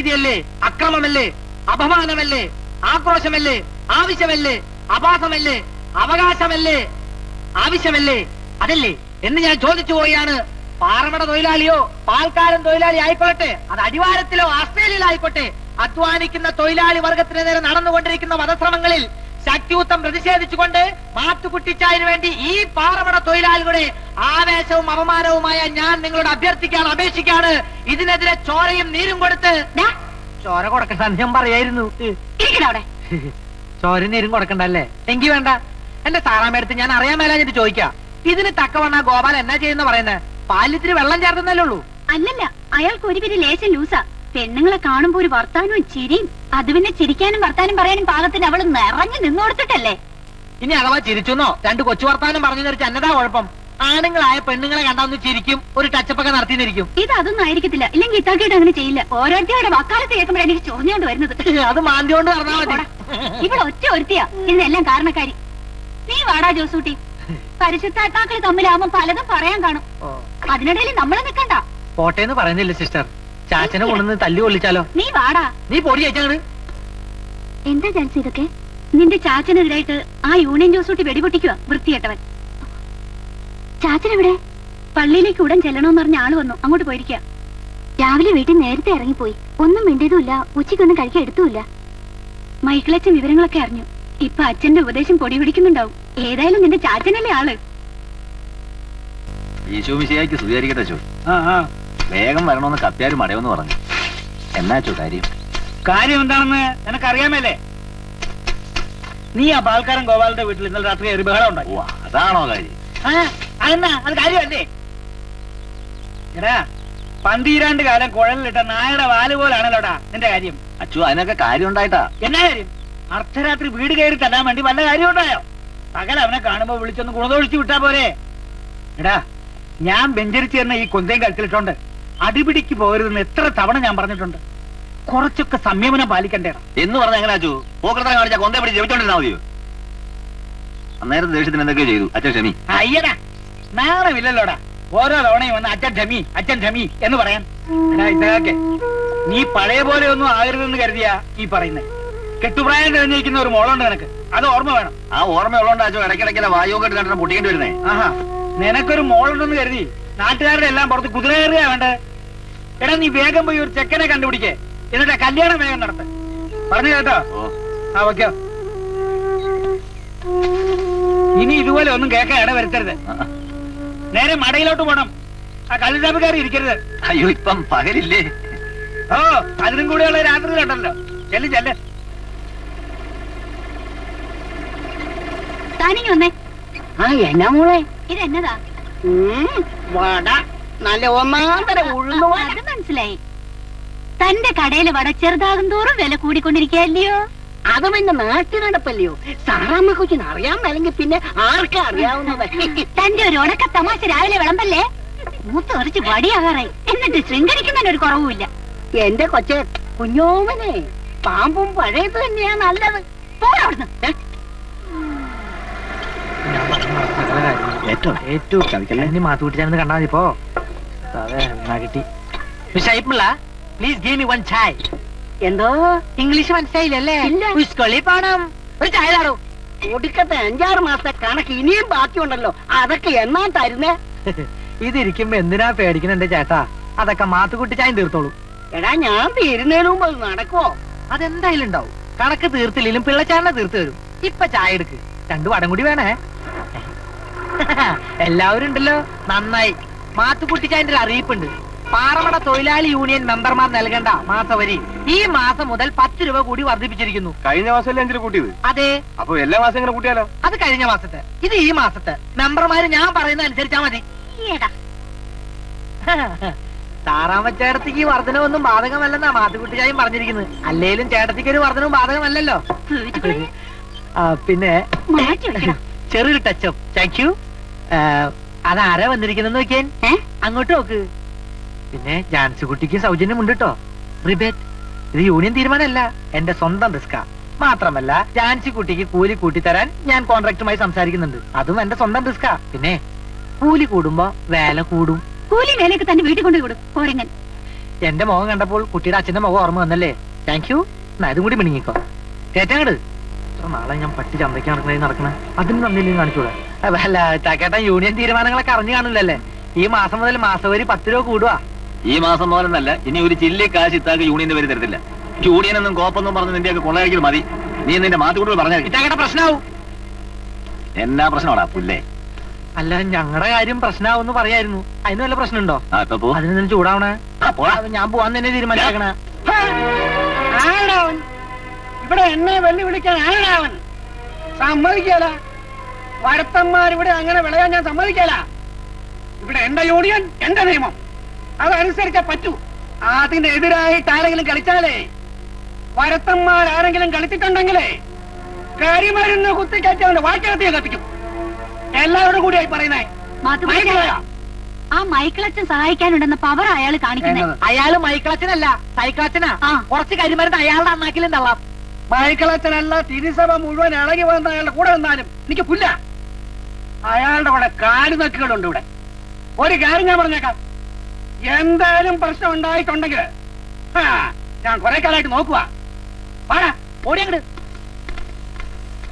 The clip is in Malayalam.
രീതിയല്ലേ അക്രമമല്ലേ? അപമാനമല്ലേ? ആക്രോശമല്ലേ? ആവശ്യമല്ലേ? അപാസമല്ലേ അവകാശമല്ലേ? ആവശ്യമല്ലേ? അതല്ലേ? എന്ന് ഞാൻ ചോദിച്ചു പോയാണ്. പാറമട തൊഴിലാളിയോ പാൽക്കാരൻ തൊഴിലാളി ആയിക്കോട്ടെ അത് അടിവാരത്തിലോ ആസ്ട്രേലിയയിൽ ആയിക്കോട്ടെ? അധ്വാനിക്കുന്ന തൊഴിലാളി വർഗത്തിന് നേരെ നടന്നുകൊണ്ടിരിക്കുന്ന വധശ്രമങ്ങളിൽ ശക്തിയുത്തം പ്രതിഷേധിച്ചുകൊണ്ട് മാത്തുകുട്ടിച്ചായന് വേണ്ടി ഈ പാറമട തൊഴിലാളികളുടെ ആവേശവും അപമാനവുമായ ഞാൻ നിങ്ങളോട് അഭ്യർത്ഥിക്കാണ് അപേക്ഷിക്കാണ്. ഇതിനെതിരെ ചോരയും നീരും കൊടുത്ത് ചോര കൊടുക്കണ്ട ഞാൻ പറയായിരുന്നു. ചോര അവിടെ. ചോരയും നീരും കൊടുക്കണ്ടല്ലേ? എങ്കി വേണ്ട. എന്റെ സാറാമ്മയടുത്ത് ഞാൻ അറിയാൻ മേലാഞ്ഞിട്ട് ചോദിക്കാം. ഇതിന് തക്കവണ്ണ ഗോപാൽ എന്നാ ചെയ്യുന്ന പറയുന്നത് പാലിത്തിരി വെള്ളം ചേർത്തുന്നല്ലേ ഉള്ളൂ. അല്ലല്ല അയാൾക്ക് ഒരു പേര് ലേശം ലൂസാ. പെണ്ണുങ്ങളെ കാണുമ്പോ ഒരു വർത്താനവും ചിരിയും അത് പിന്നെ ചിരിക്കാനും വർത്താനം പറയാനും പാകത്തിന് അവൾ നിറഞ്ഞു നിന്നു കൊടുത്തിട്ടല്ലേ ഇനി അഥവാ ചിരിച്ചെന്നോ രണ്ട് കൊച്ചു വർത്താനം പറഞ്ഞു നിറച്ച് എന്നതാ കുഴപ്പം? ആണുങ്ങളായ പെണ്ണുങ്ങളെ കണ്ടാ ഒന്ന് ചിരിക്കും ഒരു ടച്ചപ്പൊക്കെ നടത്തിയിരിക്കും ഇത് അതൊന്നും ആയിരിക്കത്തില്ല. ഇല്ലെങ്കിൽ ഇത്താക്കിയിട്ട് അങ്ങനെ ചെയ്യില്ല. ഓരോരുത്തരുടെ വക്കാലത്ത് കേൾക്കുമ്പോഴാണ് എനിക്ക് ചൊറിഞ്ഞോണ്ട് വരുന്നത്. അത് മാന്തിയോണ്ട് പറഞ്ഞാൽ മതി. ഇവിടെ ഒറ്റ ഒരുത്തിയാ. ഇതിനെല്ലാം കാരണക്കാരി. നീ വാടാ ജോസൂട്ടി. പരിശുദ്ധാത്മാക്കൾ തമ്മിലാവുമ്പോ പലതും പറയാൻ കാണും. അതിനിടയിൽ നമ്മൾ നിക്കണ്ട. പോട്ടേന്ന് പറയുന്നില്ല സിസ്റ്റർ ചാച്ചനെ കൊണ്ടുവന്ന് തല്ലി കൊള്ളിച്ചാലോ? നീ വാടാ. നീ പൊടി എന്താ ചാൻസ് ഇതൊക്കെ? നിന്റെ ചാച്ചനെതിരായിട്ട് ആ യൂണിയൻ ജോസൂട്ടി വെടിപൊട്ടിക്കുക വൃത്തികെട്ടവൻ. ചാച്ചനെവിടെ? പള്ളിയിലേക്ക് ഉടൻ ചെല്ലണമെന്ന് പറഞ്ഞ ആൾ വന്നു. അങ്ങോട്ട് പോയിരിക്കുക രാവിലെ വീട്ടിൽ നേരത്തെ ഇറങ്ങിപ്പോയി. ഒന്നും മിണ്ടിയതുമില്ല. ഉച്ചയ്ക്കൊന്നും കഴിക്കാൻ എടുത്തുമില്ല. മൈക്കിളച്ചൻ വിവരങ്ങളൊക്കെ അറിഞ്ഞു. ഇപ്പൊ അച്ഛന്റെ ഉപദേശം പൊടി പിടിക്കുന്നുണ്ടാവും. ഏതായാലും നിന്റെ ചാച്ചനല്ലേ ആൾ. സ്വീകരിക്കട്ടെ ചോ വേഗം വരണമെന്ന് കപ്പ്യാര് മടയെന്ന് പറഞ്ഞു. എന്നാ ചോ കാര്യം? കാര്യം എന്താണെന്ന് നിനക്കറിയാമല്ലേ നീ ആ പാൽക്കാരൻ ഗോപാലിന്റെ വീട്ടിൽ ഇന്നലെ രാത്രി ഒരു ബഹളം ഉണ്ടാക്കി. അതാണോ കാര്യം? ആ, അതെന്നാ? അത് കാര്യമല്ലേ? എടാ പന്തീരാണ്ട് കാലം കുഴലിലിട്ട നായയുടെ വാൽ പോലാണല്ലോടാ എന്റെ കാര്യം. അച്ചു അതിനൊക്കെ കാര്യം ഉണ്ടായിട്ടാ എന്നാ കാര്യം? അർദ്ധരാത്രി വീട് കയറി തല്ലാൻ വേണ്ടി വല്ല കാര്യം ഉണ്ടായോ പകൽ അവനെ കാണുമ്പോ വിളിച്ചൊന്ന് ഗുണദോഷിച്ച് വിട്ടാ പോരെ. എടാ ഞാൻ ബെഞ്ചരിച്ചു തന്ന ഈ കൊന്തയും കഴുത്തിലിട്ടുണ്ട്. അടിപിടിക്ക് പോകരുതെന്ന് എത്ര തവണ ഞാൻ പറഞ്ഞിട്ടുണ്ട്. കുറച്ചൊക്കെ സംയമനം പാലിക്കണ്ടേ എന്ന് പറഞ്ഞ എങ്ങനെ അച്ചു? കാണിച്ച ജപിച്ചോണ്ടിരുന്നാ മതിയോ? അന്നേരം ദേഷ്യത്തിന് എന്തൊക്കെയോ ചെയ്തു. അച്ഛൻ ക്ഷമി. അയ്യടാ നാണമില്ലല്ലോടാ. ഓരോ തവണയും വന്ന് അച്ഛൻ ക്ഷമി അച്ഛൻ ക്ഷമി എന്ന് പറയാൻ ഇതൊക്കെ നീ പഴയ പോലെ ഒന്നും ആകരുതെന്ന് കരുതിയാ ഈ പറയുന്നത് കെട്ടുപ്രായം കഴിഞ്ഞിരിക്കുന്ന ഒരു മോളുണ്ട് നിനക്ക്. അത് ഓർമ്മ വേണം. ആ ഓർമ്മയുള്ളതുകൊണ്ട് അച്ചു ഇടയ്ക്കിടയ്ക്ക് വായുവൊക്കെ കണ്ടിട്ട് പൊട്ടിക്കേണ്ടി വരുന്നേ. ആഹാ നിനക്കൊരു മോളുണ്ടെന്ന് കരുതി. നാട്ടുകാരുടെ എല്ലാം പുറത്ത് കുതിര കയറിയാ വേണ്ടേ. എടാ നീ വേഗം പോയി ഒരു ചെക്കനെ കണ്ടുപിടിക്കേ. എന്നിട്ട് കല്യാണം വേഗം നടത്ത. പറഞ്ഞു കേട്ടോ? ആ ഓക്കെ ഇനി ഇതുപോലെ ഒന്നും കേൾക്കാൻ ഇട വരുത്തരുത്. നേരെ മടയിലോട്ട് പോണം. ആ കള്ളിതാപ്പുകാരി ഇരിക്കരുത്. അയ്യോ ഇപ്പം പകലില്ലേ? ഓ അതിനും കൂടെയുള്ള രാത്രി ചെല്ല് ചെല്ല്. താനിങ്ങി വന്നേ. ആ എന്നാ മോളെ? ഉം, വട. നല്ല. അത് മനസ്സിലായി. തന്റെ കടയിൽ വട ചെറുതാകും തോറും വില കൂടിക്കൊണ്ടിരിക്കല്ലയോ അത് പിന്നെ നാട്ടിൽ നടപ്പല്ലയോ? സാറാമ്മ കൊച്ചിന് അറിയാൻ അല്ലെങ്കിൽ പിന്നെ ആർക്കാ അറിയാവുന്നത്? തന്റെ ഒരു ഉണക്ക തമാശ രാവിലെ വിളമ്പല്ലേ? മൂത്ത് കുറച്ച് വടിയാകാറായി. എന്നിട്ട് ശൃംഗരിക്കുന്നതിന് ഒരു കുറവുമില്ല. എന്റെ കൊച്ചെ കുഞ്ഞോമനെ പാമ്പും പഴയത് തന്നെയാ നല്ലത്. പോടവിടുന്ന് ഏറ്റവും ഏറ്റവും ഇനി മതി ഇപ്പോ അതെ എന്നാ കിട്ടി. ഷൈപ്പിള്ള please give me one chai എന്തോ? ഇംഗ്ലീഷ് മനസ്സിലായില്ലല്ലേ? ഇല്ല. സ്കൂളിൽ പോണം ഒരു ചായ താടോ. ഒടുക്കത്തെ അഞ്ചാറ് മാസത്തെ കണക്ക് ഇനിയും ബാക്കിയുണ്ടല്ലോ. അതൊക്കെ എന്നാ തരുന്നേ? ഇതിരിക്കുമ്പോ എന്തിനാ പേടിക്കുന്നുണ്ട് ചേട്ടാ? അതൊക്കെ മാത്തുകുട്ടി ചായം തീർത്തോളൂ. എടാ ഞാൻ തീരുന്നതിന് മുമ്പ് അത് നടക്കുവോ? അതെന്തായാലും ഉണ്ടാവും. കണക്ക് തീർത്തില്ലെങ്കിലും പിള്ളച്ചാറിനെ തീർത്തു തരും. ഇപ്പൊ ചായ എടുക്ക്. രണ്ടു വടം കൂടി വേണേ. എല്ലാവരും ഉണ്ടല്ലോ? നന്നായി. മാത്തുക്കുട്ടി ചായന്റെ ഒരു അറിയിപ്പുണ്ട്. പാറമട തൊഴിലാളി യൂണിയൻ മെമ്പർമാർ നൽകേണ്ട മാസവരി ഈ മാസം മുതൽ പത്ത് രൂപ കൂടി വർദ്ധിപ്പിച്ചിരിക്കുന്നു. കഴിഞ്ഞ മാസം കൂട്ടിയത്? അതെ. അപ്പൊ എല്ലാ മാസം ഇങ്ങനെ കൂട്ടിയാലോ? അത് കഴിഞ്ഞ മാസത്തെ. ഇത് ഈ മാസത്തെ. മെമ്പർമാര് ഞാൻ പറയുന്ന അനുസരിച്ചാ മതി. താറാമ ചേട്ടത്തിക്ക് ഈ വർധനമൊന്നും ബാധകമല്ലെന്നാ മാത്തുക്കുട്ടി ചായം പറഞ്ഞിരിക്കുന്നത്. അല്ലേലും ചേട്ടത്തിക്ക് ഒരു വർധനവും ബാധകമല്ലല്ലോ. പിന്നെ ചെറിയൊരു ടച്ചപ്പ് താങ്ക് യു അതാരാ വന്നിരിക്കുന്നത് നോക്കിയാൻ അങ്ങോട്ട് നോക്ക്. പിന്നെ ജാൻസി കുട്ടിക്ക് സൗജന്യം ഉണ്ട് കേട്ടോ റിബേറ്റ് ഇത് യൂണിയൻ തീരുമാനമല്ല എന്റെ സ്വന്തം റിസ്കാ മാത്രമല്ല ജാൻസി കുട്ടിക്ക് കൂലി കൂട്ടിത്തരാൻ ഞാൻ കോൺട്രാക്ടുമായി സംസാരിക്കുന്നുണ്ട്. അതും എന്റെ സ്വന്തം റിസ്കാ പിന്നെ കൂലി കൂടുമ്പോ വേല കൂടും. കൂലി വേലയൊക്കെ തന്നെ വീട്ടിൽ കൊണ്ടു കൂടും കോരങ്ങൻ. എന്റെ മുഖം കണ്ടപ്പോൾ കുട്ടിയുടെ അച്ഛന്റെ മുഖം ഓർമ്മ വന്നല്ലേ? താങ്ക് യു എന്നാ ഇതും കൂടി മിണിങ്ങിക്കോ. കേറ്റാങ്ങട്. നാളെ ഞാൻ പട്ടി ചന്തയ്ക്ക് നടക്കണേ നടക്കണ. അതിന് തന്നില്ലെങ്കിൽ കാണിച്ചൂടെ? അല്ല ചാക്കേട്ടൻ യൂണിയൻ തീരുമാനങ്ങളൊക്കെ അറിഞ്ഞു കാണില്ലല്ലേ ഈ മാസം മുതൽ മാസവരി പത്ത് രൂപ കൂടുക ഈ മാസം മുതലെന്നല്ല ഇനി ഒരു ചില്ലി കാശ് ഇത്താക്ക് യൂണിയൻ പേര് തരത്തില്ല. യൂണിയൻ എന്നും കോപ്പൊന്നും പറഞ്ഞ് നിന്റെ ഒക്കെ കൊള്ളയടിക്കൽ മതി. നീ നിന്റെ മാത്തുകൂടുതൽ പറഞ്ഞാൽ ഇറ്റാക്കേട്ട പ്രശ്നമാവും എന്നാ പ്രശ്നമാടാ പുല്ലേ? അല്ല ഞങ്ങളുടെ കാര്യം പ്രശ്നമാവെന്ന് പറയായിരുന്നു. അതിന് വല്ല പ്രശ്നമുണ്ടോ? അതിന് ചൂടാവണേ. ഞാൻ പോവാൻ തന്നെ തീരുമാനിച്ചേക്കണേ. ഇവിടെ എന്നെ വെല്ലുവിളിക്കാൻ ആരാവൻ? സമ്മതിക്കല. വരത്തന്മാർ ഇവിടെ അങ്ങനെ വിളയാൻ ഞാൻ സമ്മതിക്കല. ഇവിടെ എന്റെ യൂണിയൻ എന്റെ നിയമം. അതനുസരിച്ചേ പറ്റൂ. അതിനെതിരായിട്ട് ആരെങ്കിലും കളിച്ചാലേ? വരത്തന്മാർ ആരെങ്കിലും കളിച്ചിട്ടുണ്ടെങ്കിലേ കരിമരുന്ന് കുത്തിക്കയറ്റി അവന്റെ വാക്കകത്ത് കത്തിക്കും. എല്ലാവരോടും കൂടിയായി പറയുന്നേ? ആ മൈക്കിളച്ചൻ സഹായിക്കാനുണ്ടെന്ന പവർ അയാൾ കാണിക്കുന്നത് അയാൾ അയാൾ മൈക്കിളച്ചനല്ല സൈക്കിളച്ചനാ. കുറച്ച് കരിമരുന്ന് അയാളുടെ അണ്ണാക്കിലും തള്ളാം. മൈക്കിളച്ചനല്ല തിരുസഭ മുഴുവൻ ഇളകി വന്ന അയാളുടെ കൂടെ വന്നാലും എനിക്ക് പുല്ല. അയാളുടെ കൂടെ കാലുനക്കുകളുണ്ട് ഇവിടെ. ഒരു കാര്യം ഞാൻ പറഞ്ഞേക്കാം. എന്തായാലും പ്രശ്നം ഉണ്ടായിട്ടുണ്ടെങ്കിൽ ഞാൻ കുറെ കാലമായിട്ട് നോക്കുക വാടാ ഓടി അങ്ങട്.